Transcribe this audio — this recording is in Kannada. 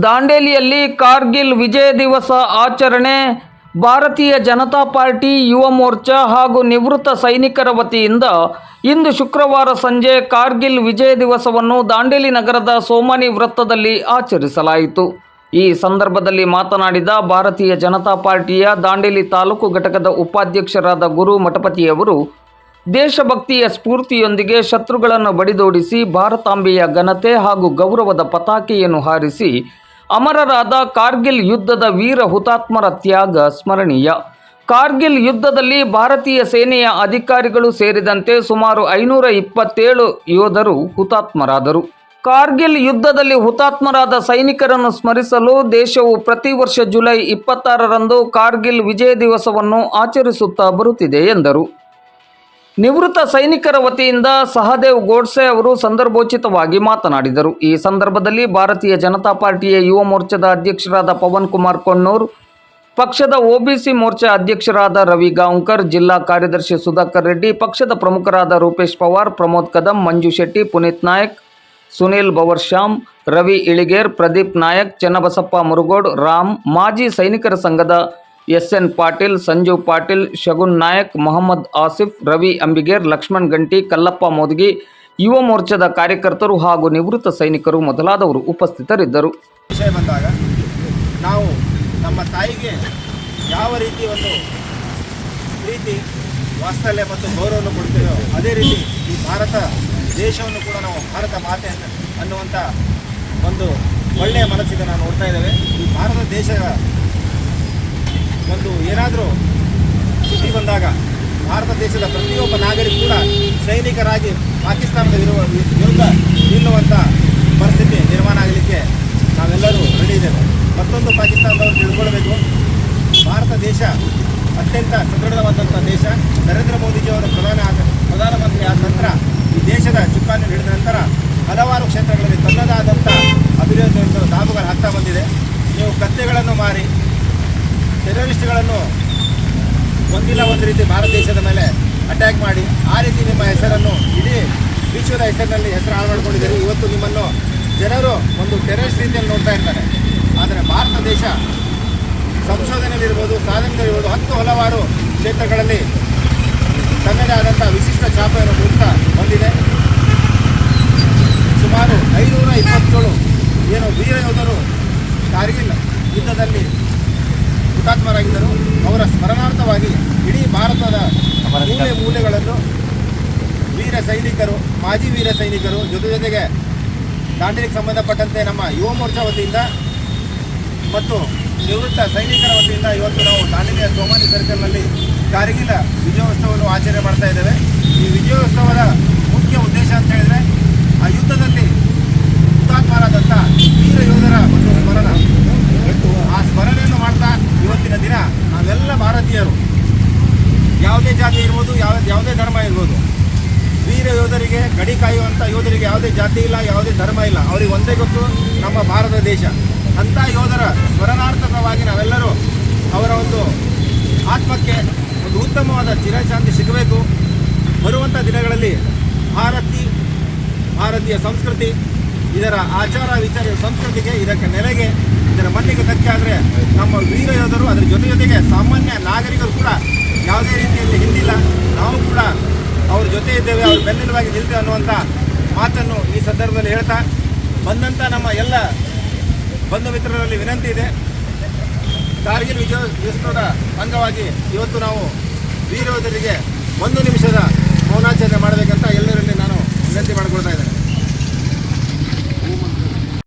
ದಾಂಡೇಲಿಯಲ್ಲಿ ಕಾರ್ಗಿಲ್ ವಿಜಯ ದಿವಸ ಆಚರಣೆ, ಭಾರತೀಯ ಜನತಾ ಪಾರ್ಟಿ ಯುವ ಮೋರ್ಚಾ ಹಾಗೂ ನಿವೃತ್ತ ಸೈನಿಕರ ವತಿಯಿಂದ ಇಂದು ಶುಕ್ರವಾರ ಸಂಜೆ ಕಾರ್ಗಿಲ್ ವಿಜಯ ದಿವಸವನ್ನು ದಾಂಡೇಲಿ ನಗರದ ಸೋಮಾನಿ ವೃತ್ತದಲ್ಲಿ ಆಚರಿಸಲಾಯಿತು. ಈ ಸಂದರ್ಭದಲ್ಲಿ ಮಾತನಾಡಿದ ಭಾರತೀಯ ಜನತಾ ಪಾರ್ಟಿಯ ದಾಂಡೇಲಿ ತಾಲೂಕು ಘಟಕದ ಉಪಾಧ್ಯಕ್ಷರಾದ ಗುರು ಮಠಪತಿಯವರು, ದೇಶಭಕ್ತಿಯ ಸ್ಫೂರ್ತಿಯೊಂದಿಗೆ ಶತ್ರುಗಳನ್ನು ಬಡಿದೋಡಿಸಿ ಭಾರತಾಂಬೆಯ ಘನತೆ ಹಾಗೂ ಗೌರವದ ಪತಾಕೆಯನ್ನು ಹಾರಿಸಿ ಅಮರರಾದ ಕಾರ್ಗಿಲ್ ಯುದ್ಧದ ವೀರ ಹುತಾತ್ಮರ ತ್ಯಾಗ ಸ್ಮರಣೀಯ. ಕಾರ್ಗಿಲ್ ಯುದ್ಧದಲ್ಲಿ ಭಾರತೀಯ ಸೇನೆಯ ಅಧಿಕಾರಿಗಳು ಸೇರಿದಂತೆ ಸುಮಾರು ಐನೂರ ಇಪ್ಪತ್ತೇಳು ಯೋಧರು ಹುತಾತ್ಮರಾದರು. ಕಾರ್ಗಿಲ್ ಯುದ್ಧದಲ್ಲಿ ಹುತಾತ್ಮರಾದ ಸೈನಿಕರನ್ನು ಸ್ಮರಿಸಲು ದೇಶವು ಪ್ರತಿ ವರ್ಷ ಜುಲೈ ಇಪ್ಪತ್ತಾರರಂದು ಕಾರ್ಗಿಲ್ ವಿಜಯ ದಿವಸವನ್ನು ಆಚರಿಸುತ್ತಾ ಬರುತ್ತಿದೆ ಎಂದರು. ನಿವೃತ್ತ ಸೈನಿಕರ ವತಿಯಿಂದ ಸಹದೇವ್ ಗೋಡ್ಸೆ ಅವರು ಸಂದರ್ಭೋಚಿತವಾಗಿ ಮಾತನಾಡಿದರು. ಈ ಸಂದರ್ಭದಲ್ಲಿ ಭಾರತೀಯ ಜನತಾ ಪಾರ್ಟಿಯ ಯುವ ಮೋರ್ಚಾದ ಅಧ್ಯಕ್ಷರಾದ ಪವನ್ ಕುಮಾರ್ ಕೊಣ್ಣೂರ್, ಪಕ್ಷದ ಒಬಿಸಿ ಮೋರ್ಚಾ ಅಧ್ಯಕ್ಷರಾದ ರವಿ ಗಾಂವ್ಕರ್, ಜಿಲ್ಲಾ ಕಾರ್ಯದರ್ಶಿ ಸುಧಾಕರ್ ರೆಡ್ಡಿ, ಪಕ್ಷದ ಪ್ರಮುಖರಾದ ರೂಪೇಶ್ ಪವಾರ್, ಪ್ರಮೋದ್ ಕದಂ, ಮಂಜು ಶೆಟ್ಟಿ, ಪುನೀತ್ ನಾಯಕ್, ಸುನೀಲ್ ಬವರ್ಶ್ಯಾಮ್ ರವಿ ಇಳಿಗೇರ್, ಪ್ರದೀಪ್ ನಾಯಕ್, ಚನ್ನಬಸಪ್ಪ ಮುರುಗೋಡ್, ರಾಮ್, ಮಾಜಿ ಸೈನಿಕರ ಸಂಘದ ಎಸ್ಎನ್ ಪಾಟೀಲ್, ಸಂಜೀವ್ ಪಾಟೀಲ್, ಶಗುನ್ ನಾಯಕ್, ಮೊಹಮ್ಮದ್ ಆಸಿಫ್, ರವಿ ಅಂಬಿಗೇರ್, ಲಕ್ಷ್ಮಣ್ ಗಂಟಿ, ಕಲ್ಲಪ್ಪ ಮೋದಗಿ, ಯುವ ಮೋರ್ಚಾದ ಕಾರ್ಯಕರ್ತರು ಹಾಗೂ ನಿವೃತ್ತ ಸೈನಿಕರು ಮೊದಲಾದವರು ಉಪಸ್ಥಿತರಿದ್ದರು. ವಿಷಯ ಬಂದಾಗ ನಾವು ನಮ್ಮ ತಾಯಿಗೆ ಯಾವ ರೀತಿ ಒಂದು ಪ್ರೀತಿ, ವಾತ್ಸಲ್ಯ ಮತ್ತು ಗೌರವವನ್ನು ಕೊಡ್ತೇವೋ ಅದೇ ರೀತಿ ಈ ಭಾರತ ದೇಶವನ್ನು ಕೂಡ ನಾವು ಭಾರತ ಮಾತೆ ಅನ್ನುವಂಥ ಒಂದು ಒಳ್ಳೆಯ ಮನಸ್ಸಿಗೆ ನಾವು ನೋಡ್ತಾ ಇದ್ದೇವೆ. ಈ ಭಾರತ ದೇಶದ ಒಂದು ಏನಾದರೂ ಸುದ್ದಿ ಬಂದಾಗ ಭಾರತ ದೇಶದ ಪ್ರತಿಯೊಬ್ಬ ನಾಗರಿಕ ಕೂಡ ಸೈನಿಕರಾಗಿ ಪಾಕಿಸ್ತಾನದ ವಿರುವ ವಿರುದ್ಧ ನಿಲ್ಲುವಂಥ ಪರಿಸ್ಥಿತಿ ನಿರ್ಮಾಣ ಆಗಲಿಕ್ಕೆ ನಾವೆಲ್ಲರೂ ರೆಡಿ ಇದ್ದೇವೆ. ಮತ್ತೊಂದು ಪಾಕಿಸ್ತಾನದವರು ತಿಳ್ಕೊಳ್ಬೇಕು. ಭಾರತ ದೇಶ ಅತ್ಯಂತ ಸದೃಢವಾದಂಥ ದೇಶ. ನರೇಂದ್ರ ಮೋದಿಜಿಯವರು ಪ್ರಧಾನ ಪ್ರಧಾನಮಂತ್ರಿ ಆದ ನಂತರ ಈ ದೇಶದ ಚುಕ್ಕಾಣಿ ಹಿಡಿದ ನಂತರ ಹಲವಾರು ಕ್ಷೇತ್ರಗಳಲ್ಲಿ ತನ್ನದಾದಂಥ ಅಭಿವೃದ್ಧಿ ದಾಬುಗಳು ಹಾಕ್ತಾ ಬಂದಿದೆ. ನೀವು ಕತ್ತೆಗಳನ್ನು ಮಾರಿ ಟೆರರಿಸ್ಟ್ಗಳನ್ನು ಒಂದಿಲ್ಲ ಒಂದು ರೀತಿ ಭಾರತ ದೇಶದ ಮೇಲೆ ಅಟ್ಯಾಕ್ ಮಾಡಿ, ಆ ರೀತಿ ನಿಮ್ಮ ಹೆಸರನ್ನು ಇಡೀ ವಿಶ್ವದ ಹೆಸರಿನಲ್ಲಿ ಹೆಸರು ಹಾಳು ಇವತ್ತು ನಿಮ್ಮನ್ನು ಜನರು ಒಂದು ಟೆರರಿಸ್ಟ್ ರೀತಿಯಲ್ಲಿ ನೋಡ್ತಾ ಇರ್ತಾರೆ. ಆದರೆ ಭಾರತ ದೇಶ ಸಂಶೋಧನೆಯಲ್ಲಿರ್ಬೋದು ಸಾಧನೆಗಳಿರ್ಬೋದು ಹತ್ತು ಹಲವಾರು ಕ್ಷೇತ್ರಗಳಲ್ಲಿ ತನ್ನದೇ ಆದಂಥ ವಿಶಿಷ್ಟ ಛಾಪೆಯನ್ನು ಮೂಡ್ತಾ ಬಂದಿದೆ. ಸುಮಾರು ಐನೂರ ಇಪ್ಪತ್ತೇಳು ಏನು ವೀರ ಯೋಧರು ಕಾರ್ಗಿಲ್ ಯುದ್ಧದಲ್ಲಿ ಹುತಾತ್ಮರಾಗಿದ್ದರು. ಅವರ ಸ್ಮರಣಾರ್ಥವಾಗಿ ಇಡೀ ಭಾರತದ ಮೂಲೆ ಮೂಲೆಗಳನ್ನು ವೀರ ಸೈನಿಕರು ಮಾಜಿ ವೀರ ಸೈನಿಕರು ಜೊತೆ ಜೊತೆಗೆ ದಾಂಡೇಲಿಗೆ ಸಂಬಂಧಪಟ್ಟಂತೆ ನಮ್ಮ ಯುವ ಮೋರ್ಚಾ ವತಿಯಿಂದ ಮತ್ತು ನಿವೃತ್ತ ಸೈನಿಕರ ವತಿಯಿಂದ ಇವತ್ತು ನಾವು ದಾಂಡೇಲಿಯ ಸೋಮಾನಿ ಸರ್ಕಲ್ನಲ್ಲಿ ಕಾರ್ಗಿಲ ವಿಜಯೋತ್ಸವವನ್ನು ಆಚರಣೆ ಮಾಡ್ತಾ ಇದ್ದೇವೆ. ಈ ವಿಜಯೋತ್ಸವದ ಮುಖ್ಯ ಉದ್ದೇಶ ಅಂತ ಹೇಳಿದ್ರೆ ಆ ಯುದ್ಧದಲ್ಲಿ ಹುತಾತ್ಮರಾದಂಥ ವೀರ ಯೋಧರ ಒಂದು ಸ್ಮರಣ ಆ ಸ್ಮರಣೆಯನ್ನು ಮಾಡ್ತಾ ಇವತ್ತಿನ ದಿನ ನಾವೆಲ್ಲ ಭಾರತೀಯರು ಯಾವುದೇ ಜಾತಿ ಇರ್ಬೋದು, ಯಾವ, ಯಾವುದೇ ಧರ್ಮ ಇರ್ಬೋದು. ವೀರ ಯೋಧರಿಗೆ ಗಡಿ ಕಾಯುವಂಥ ಯೋಧರಿಗೆ ಯಾವುದೇ ಜಾತಿ ಇಲ್ಲ, ಯಾವುದೇ ಧರ್ಮ ಇಲ್ಲ. ಅವರಿಗೆ ಒಂದೇ ಗೊತ್ತು, ನಮ್ಮ ಭಾರತ ದೇಶ. ಅಂಥ ಯೋಧರ ಸ್ಮರಣಾರ್ಥಕವಾಗಿ ನಾವೆಲ್ಲರೂ ಅವರ ಒಂದು ಆತ್ಮಕ್ಕೆ ಒಂದು ಉತ್ತಮವಾದ ಚಿರಶಾಂತಿ ಸಿಗಬೇಕು. ಬರುವಂಥ ದಿನಗಳಲ್ಲಿ ಭಾರತಿ, ಭಾರತೀಯ ಸಂಸ್ಕೃತಿ ಇದರ ಆಚಾರ ವಿಚಾರ ಸಂಸ್ಕೃತಿಗೆ, ಇದಕ್ಕೆ ನೆಲೆಗೆ, ಇದರ ಮಣ್ಣಿಗೆ ಧಕ್ಕೆ ಆದರೆ ನಮ್ಮ ವೀರ ಯೋಧರು ಅದರ ಜೊತೆ ಜೊತೆಗೆ ಸಾಮಾನ್ಯ ನಾಗರಿಕರು ಕೂಡ ಯಾವುದೇ ರೀತಿಯಲ್ಲಿ ಹಿಂದಿಲ್ಲ. ನಾವು ಕೂಡ ಅವ್ರ ಜೊತೆ ಇದ್ದೇವೆ, ಅವ್ರ ಬೆನ್ನೆಲುವಾಗಿ ನಿಲ್ತೇವೆ ಅನ್ನುವಂಥ ಮಾತನ್ನು ಈ ಸಂದರ್ಭದಲ್ಲಿ ಹೇಳ್ತಾ ಬಂದಂಥ ನಮ್ಮ ಎಲ್ಲ ಬಂಧು ಮಿತ್ರರಲ್ಲಿ ವಿನಂತಿ ಇದೆ. ಕಾರ್ಗಿಲ್ ವಿಜಯ ದಿವಸದ ಅಂಗವಾಗಿ ಇವತ್ತು ನಾವು ವೀರ ಯೋಧರಿಗೆ ಒಂದು ನಿಮಿಷದ ಮೌನಾಚರಣೆ ಮಾಡಬೇಕಂತ ಎಲ್ಲರೂ